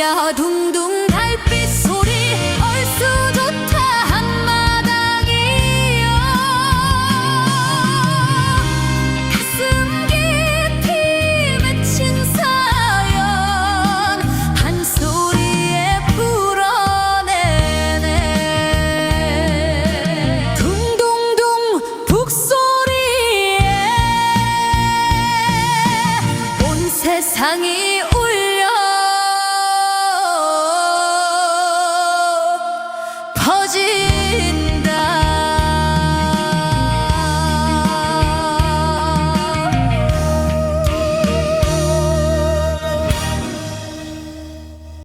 야 둥둥 달빛 소리. 얼쑤 좋다 한마당이요 가슴 깊이 맺힌 사연 한 소리에 불어내네. 둥둥둥 북소리에 온 세상이